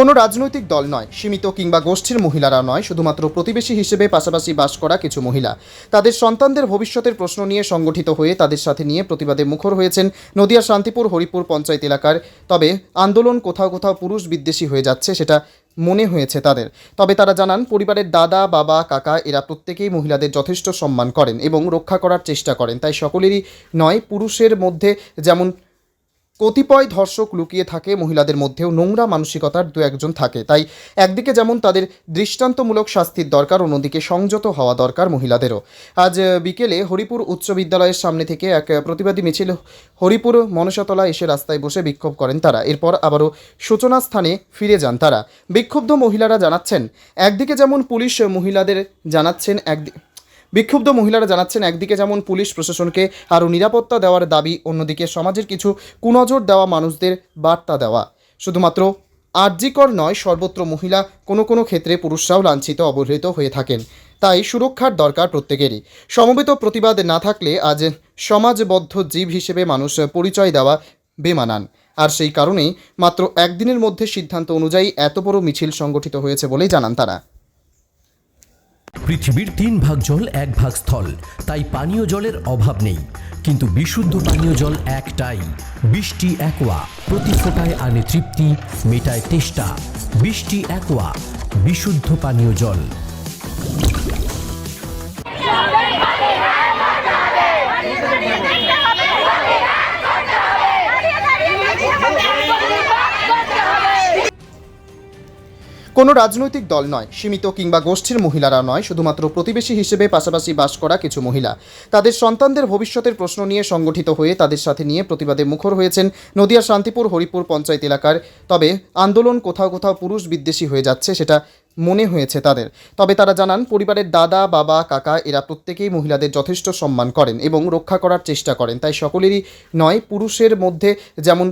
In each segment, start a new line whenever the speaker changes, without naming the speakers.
কোনো রাজনৈতিক দল নয়, সীমিত কিংবা গোষ্ঠীর মহিলারা নয়, শুধুমাত্র প্রতিবেশী হিসেবে পাশাপাশি বাস করা কিছু মহিলা। তাদের সন্তানদের ভবিষ্যতের প্রশ্ন নিয়ে সংগঠিত হয়ে তাদের সাথে নিয়ে প্রতিবাদে মুখর হয়েছেন নদিয়ার শান্তিপুর হরিপুর পঞ্চায়েত এলাকার। তবে আন্দোলন কোথাও কোথাও পুরুষ বিদ্বেষী হয়ে যাচ্ছে সেটা মনে হয়েছে তাদের। তবে তারা জানান, পরিবারের দাদা, বাবা, কাকা এরা প্রত্যেকেই মহিলাদের যথেষ্ট সম্মান করেন এবং রক্ষা করার চেষ্টা করেন। তাই সকলেরই নয়, পুরুষের মধ্যে যেমন কতিপয় ধর্ষক লুকিয়ে থাকে, মহিলাদের মধ্যেও নোংরা মানসিকতার দু একজন থাকে। তাই একদিকে যেমন তাদের দৃষ্টান্তমূলক শাস্তির দরকার, অন্যদিকে সংযত হওয়া দরকার মহিলাদেরও। আজ বিকেলে হরিপুর উচ্চ বিদ্যালয়ের সামনে থেকে এক প্রতিবাদী মিছিল হরিপুর মনসাতলা এসে রাস্তায় বসে বিক্ষোভ করেন তারা। এরপর আবারও সূচনা স্থানে ফিরে যান তারা। বিক্ষুব্ধ মহিলারা জানাচ্ছেন, একদিকে যেমন পুলিশ মহিলাদের জানাচ্ছেন একদিকে বিক্ষুব্ধ মহিলারা জানাচ্ছেন, একদিকে যেমন পুলিশ প্রশাসনকে আরও নিরাপত্তা দেওয়ার দাবি, অন্যদিকে সমাজের কিছু কুনজর দেওয়া মানুষদের বার্তা দেওয়া। শুধুমাত্র আর্যিকর নয়, সর্বত্র মহিলা কোনো কোনো ক্ষেত্রে পুরুষরাও লাঞ্ছিত, অবহেলিত হয়ে থাকেন। তাই সুরক্ষার দরকার প্রত্যেকেরই। সমবেত প্রতিবাদ না থাকলে আজ সমাজবদ্ধ জীব হিসেবে মানুষ পরিচয় দেওয়া বেমানান। আর সেই কারণেই মাত্র একদিনের মধ্যে সিদ্ধান্ত অনুযায়ী এত বড় মিছিল সংগঠিত হয়েছে বলেই জানান তারা।
পৃথিবীর তিন ভাগ জল, এক ভাগ স্থল। তাই পানীয় জলের অভাব নেই। কিন্তু বিশুদ্ধ পানীয় জল একটাই। বৃষ্টি একোয়া, প্রতি ফোটায় আনে তৃপ্তি, মেটায় তেষ্টা। বৃষ্টি একোয়া, বিশুদ্ধ পানীয় জল।
কোনো রাজনৈতিক দল নয়, সীমিত কিংবা গোষ্ঠীর মহিলারা নয়, শুধুমাত্র প্রতিবেশী হিসেবে পাশাপাশি বাস করা কিছু মহিলা। তাদের সন্তানদের ভবিষ্যতের প্রশ্ন নিয়ে সংগঠিত হয়ে তাদের সাথে নিয়ে প্রতিবাদে মুখর হয়েছেন নদিয়ার শান্তিপুর হরিপুর পঞ্চায়েত এলাকার। তবে আন্দোলন কোথাও কোথাও পুরুষ বিদ্বেষী হয়ে যাচ্ছে সেটা মনে হয়েছে তাদের। তবে তারা জানান, পরিবারের দাদা, বাবা, কাকা এরা প্রত্যেকেই মহিলাদের যথেষ্ট সম্মান করেন এবং রক্ষা করার চেষ্টা করেন। তাই সকলেরই নয়, পুরুষের মধ্যে যেমন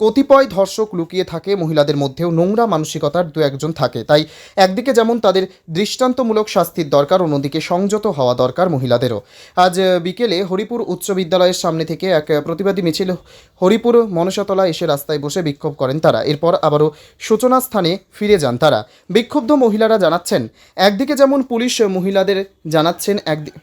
কতিপয় ধর্ষক লুকিয়ে থাকে মহিলাদের মধ্যেও নোংরা মানসিকতার দু একজন থাকে। তাই একদিকে যেমন তাদের দৃষ্টান্তমূলক শাস্তির দরকার, অন্যদিকে সংযত হওয়া দরকার মহিলাদেরও। আজ বিকেলে হরিপুর উচ্চ বিদ্যালয়ের সামনে থেকে এক প্রতিবাদী মিছিল হরিপুর মনসাতলা এসে রাস্তায় বসে বিক্ষোভ করেন তারা। এরপর আবারও সূচনা স্থানে ফিরে যান তারা। বিক্ষুব্ধ মহিলারা জানাচ্ছেন, একদিকে যেমন পুলিশ মহিলাদের জানাচ্ছেন একদিকে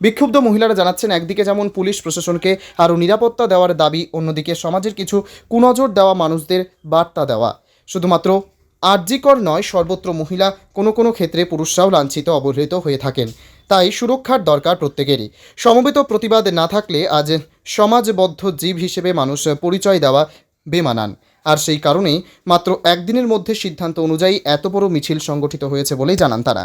বিক্ষুব্ধ মহিলারা জানাচ্ছেন, একদিকে যেমন পুলিশ প্রশাসনকে আরও নিরাপত্তা দেওয়ার দাবি, অন্যদিকে সমাজের কিছু কুনজর দেওয়া মানুষদের বার্তা দেওয়া। শুধুমাত্র আর্যিকর নয়, সর্বত্র মহিলা কোনো কোনো ক্ষেত্রে পুরুষরাও লাঞ্ছিত, অবহেলিত হয়ে থাকেন। তাই সুরক্ষার দরকার প্রত্যেকেরই। সমবেত প্রতিবাদ না থাকলে আজ সমাজবদ্ধ জীব হিসেবে মানুষ পরিচয় দেওয়া বেমানান। আর সেই কারণেই মাত্র একদিনের মধ্যে সিদ্ধান্ত অনুযায়ী এত বড় মিছিল সংগঠিত হয়েছে বলেই জানান তারা।